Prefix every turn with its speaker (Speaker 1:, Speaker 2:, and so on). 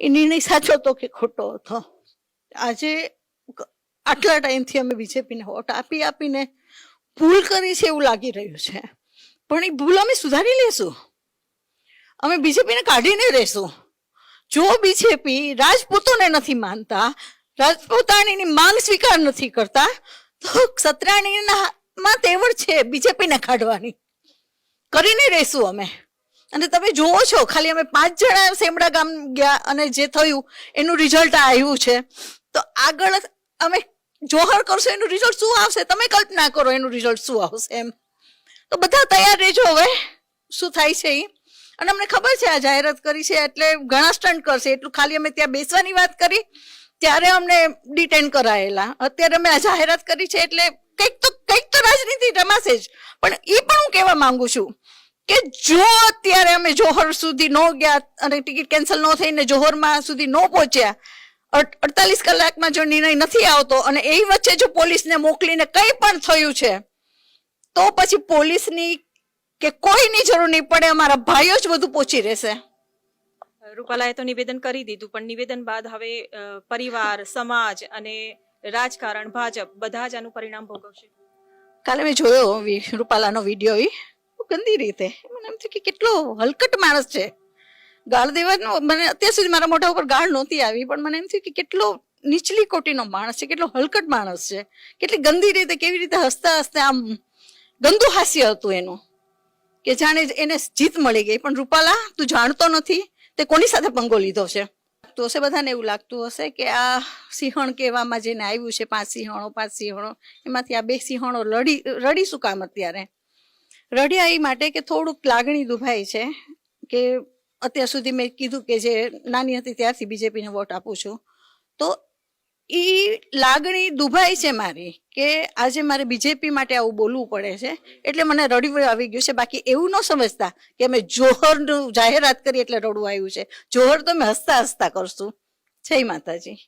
Speaker 1: એ નિર્ણય સાચો હતો કે ખોટો હતો? આજે આટલા ટાઈમથી અમે બીજેપીને વોટ આપી આપીને ભૂલ કરી છે એવું લાગી રહ્યું છે. પણ એ ભૂલ અમે સુધારી લેશું. અમે બીજેપીને કાઢીને રહેશું. જો બીજેપી રાજપૂતોને નથી માનતા, રાજપૂતાણીની માંગ સ્વીકાર નથી કરતા, તો સત્રાણીના માં તેવડ છે બીજેપીને કાઢવાની. કરીને રહેશું અમે. અને તમે જુઓ છો, ખાલી અમે પાંચ જણા સેમડા ગામ ગયા અને જે થયું, એનું રિઝલ્ટ આવ્યું છે. તો આગળ અમે જોહર કરશો, એનું રિઝલ્ટ શું આવશે? તમે કલ્પના કરો એનું રિઝલ્ટ શું આવશે એમ. તો બધા તૈયાર રહેજો હવે, શું થાય છે એ અને અમને ખબર છે, આ જાહેરાત કરી છે, એટલે ઘણા સ્ટન્ટ કરશે. એટલું ખાલી અમે ત્યાં બેસવાની વાત કરી, ત્યારે અમને ડિટેન કરાયેલા. અત્યારે અમે આ જાહેરાત કરી છે, એટલે કંઈક તો કંઈક તો રાજનીતિ રમાશે જ. પણ એ પણ હું કહેવા માંગુ છું કે જો અત્યારે અમે જોહર સુધી ન ગયા અને ટિકિટ કેન્સલ ન થઈને જોહરમાં સુધી ન પહોંચ્યા અડતાલીસ કલાકમાં જો નિર્ણય નથી આવતો અને એ વચ્ચે જો પોલીસને મોકલીને કંઈ પણ થયું છે તો પછી પોલીસની કે કોઈની જરૂર નહીં પડે અમારા ભાઈઓ જ બધું પહોંચી રહેશે.
Speaker 2: રૂપાલાએ તો નિવેદન કરી દીધું પણ નિવેદન બાદ હવે પરિવાર સમાજ અને રાજકારણ ભાજપ બધા જ આનું પરિણામ ભોગવશે.
Speaker 1: કાલે મેં જોયો રૂપાલાનો વીડિયો ગંદી રીતે. મને એમ થયું કે કેટલો હલકટ માણસ છે. ગાળ દેવાનો, મને અત્યાર સુધી મારા મોઢા ઉપર ગાળ નહોતી આવી, પણ મને એમ થયું કે કેટલો નીચલી કોટીનો માણસ છે, કેટલો હલકટ માણસ છે. કેટલી ગંદી રીતે, કેવી રીતે હસતા હસતા આમ ગંદુ હાસ્ય હતું એનું. કે જાણે એને જીત મળી ગઈ. પણ રૂપાલા, તું જાણતો નથી, તે કોની સાથે પંગો લીધો છે? તો હશે બધાને એવું લાગતું હશે કે આ સિંહણ કહેવામાં જેને આવ્યું છે, પાંચ સિંહણો પાંચ સિંહણો, એમાંથી આ બે સિંહણો લડી રડી શું કામ અત્યારે. રડ્યા એ માટે કે થોડુંક લાગણી દુભાઈ છે કે અત્યાર સુધી મેં કીધું કે જે નાની હતી ત્યારથી બીજેપીને વોટ આપું છું. તો એ લાગણી દુભાઈ છે મારી કે આજે મારે બીજેપી માટે આવું બોલવું પડે છે. એટલે મને રડવું આવી ગયું છે. બાકી એવું ન સમજતા કે અમે જોહરનું જાહેરાત કરી એટલે રડવું આવ્યું છે. જોહર તો અમે હસતા હસતા કરશું. જય માતાજી.